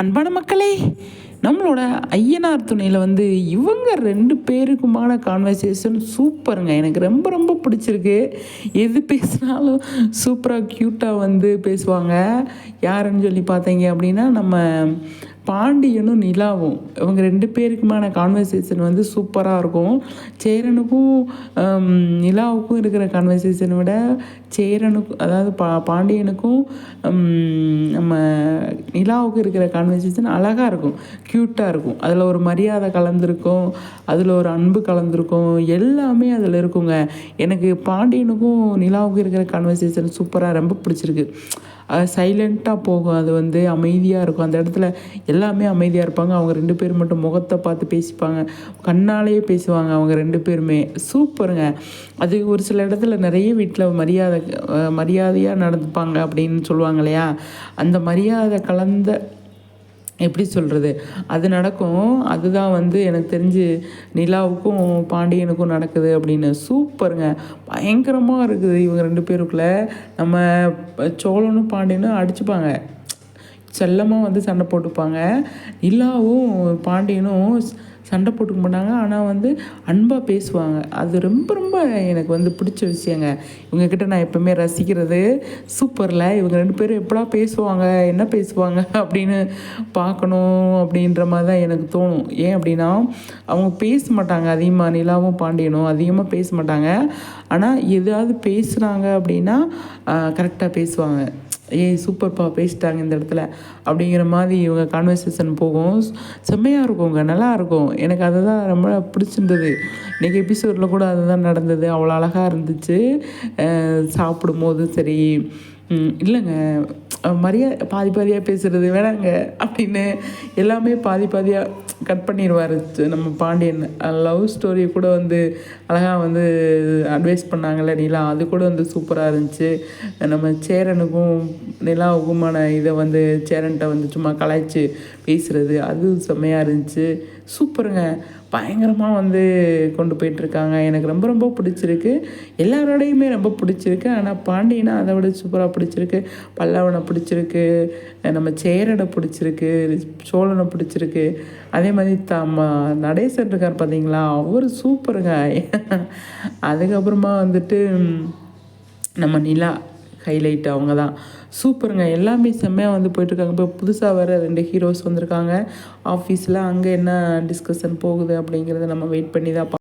அன்பான மக்களே நம்மளோட ஐயனார் துணையில் வந்து இவங்க ரெண்டு பேருக்குமான கான்வர்சேஷன் சூப்பருங்க. எனக்கு ரொம்ப ரொம்ப பிடிச்சிருக்கு. எது பேசினாலும் சூப்பராக க்யூட்டாக வந்து பேசுவாங்க. யாருன்னு சொல்லி பார்த்தீங்க அப்படின்னா நம்ம பாண்டியனும் நிலாவும் இவங்க ரெண்டு பேருக்குமான கான்வர்சேஷன் வந்து சூப்பராக இருக்கும். சேரனுக்கும் நிலாவுக்கும் இருக்கிற கான்வர்சேஷனை விட சேரனுக்கும் அதாவது பா பாண்டியனுக்கும் நம்ம நிலாவுக்கும் இருக்கிற கான்வர்சேஷன் அழகாக இருக்கும் க்யூட்டாக இருக்கும். அதில் ஒரு மரியாதை கலந்துருக்கும் அதில் ஒரு அன்பு கலந்துருக்கும் எல்லாமே அதில் இருக்குங்க. எனக்கு பாண்டியனுக்கும் நிலாவுக்கும் இருக்கிற கான்வர்சேஷன் சூப்பராக ரொம்ப பிடிச்சிருக்கு. சைலண்ட்டாக போகும். அது வந்து அமைதியாக இருக்கும். அந்த இடத்துல எல்லாமே அமைதியாக இருப்பாங்க. அவங்க ரெண்டு பேர் மட்டும் முகத்தை பார்த்து பேசிப்பாங்க. கண்ணாலேயே பேசுவாங்க அவங்க ரெண்டு பேருமே. சூப்பருங்க. அது ஒரு சில இடத்துல நிறைய வீட்டில் மரியாதை மரியாதையாக நடந்துப்பாங்க அப்படின்னு சொல்லுவாங்க இல்லையா? அந்த மரியாதை கலந்த எப்படி சொல்கிறது அது நடக்கும். அதுதான் வந்து எனக்கு தெரிஞ்சு நிலாவுக்கும் பாண்டியனுக்கும் நடக்குது அப்படின்னு. சூப்பருங்க. பயங்கரமாக இருக்குது இவங்க ரெண்டு பேருக்குள்ளே. நம்ம சோழனும் பாண்டியனும் அடிச்சுப்பாங்க. செல்லமாக வந்து சண்டை போட்டுப்பாங்க. நிலாவும் பாண்டியனும் சண்டை போட்டுக்க மாட்டாங்க. ஆனால் வந்து அன்பாக பேசுவாங்க. அது ரொம்ப ரொம்ப எனக்கு வந்து பிடிச்ச விஷயங்க. இவங்கக்கிட்ட நான் எப்பவுமே ரசிக்கிறது சூப்பரில். இவங்க ரெண்டு பேரும் எப்படா பேசுவாங்க? என்ன பேசுவாங்க? அப்படின்னு பார்க்கணும் அப்படின்ற மாதிரி தான் எனக்கு தோணும். ஏன் அப்படின்னா அவங்க பேச மாட்டாங்க. அதிகமாக நிலாவும் பாண்டியனும் அதிகமாக பேச மாட்டாங்க. ஆனால் எதாவது பேசுனாங்க அப்படின்னா கரெக்டாக பேசுவாங்க. ஏய் சூப்பர்ப்பா பேசிட்டாங்க இந்த இடத்துல. அப்படிங்கிற மாதிரி இவங்க கான்வர்சேஷன் போகும். செம்மையாக இருக்கும்ங்க நல்லாயிருக்கும் எனக்கு அதை தான் ரொம்ப பிடிச்சிருந்தது. இன்றைக்கி எபிசோடில் கூட அதுதான் நடந்தது. அவ்வளோ அழகாக இருந்துச்சு. சாப்பிடும்போது சரி. இல்லைங்க. மரியா பாதி பாதியாக பேசுகிறது வேணாங்க அப்படின்னு எல்லாமே பாதி பாதியாக கட் பண்ணிடுவார் நம்ம பாண்டியன். லவ் ஸ்டோரி கூட வந்து அழகாக வந்து அட்வைஸ் பண்ணாங்கல்ல நீலா? அது கூட வந்து சூப்பராக இருந்துச்சு. நம்ம சேரனுக்கும் நிலா உகுமான இதை வந்து சேரன்ட்ட வந்து சும்மா கலாய்ச்சி பேசுகிறது அது செம்மையாக இருந்துச்சு. சூப்பருங்க. பயங்கரமாக வந்து கொண்டு போயிட்டுருக்காங்க. எனக்கு ரொம்ப ரொம்ப பிடிச்சிருக்கு. எல்லாரோடையுமே ரொம்ப பிடிச்சிருக்கு. ஆனால் பாண்டியனா அதை விட சூப்பராக பிடிச்சிருக்கு. பல்லவனை பிடிச்சிருக்கு. நம்ம சேரனை பிடிச்சிருக்கு. சோழனை பிடிச்சிருக்கு. அதே மாதிரி தம்ம நடேசன் இருக்கார் பார்த்தீங்களா அவர் சூப்பருங்க. அதுக்கப்புறமா வந்துட்டு நம்ம நிலா ஹைலைட் அவங்க தான் சூப்பருங்க. எல்லாமே செம்மையாக வந்து போயிட்டுருக்காங்க. இப்போ புதுசாக வேறு ரெண்டு ஹீரோஸ் வந்திருக்காங்க. ஆஃபீஸில் அங்கே என்ன டிஸ்கஷன் போகுது அப்படிங்கிறத நம்ம வெயிட் பண்ணி தான் பா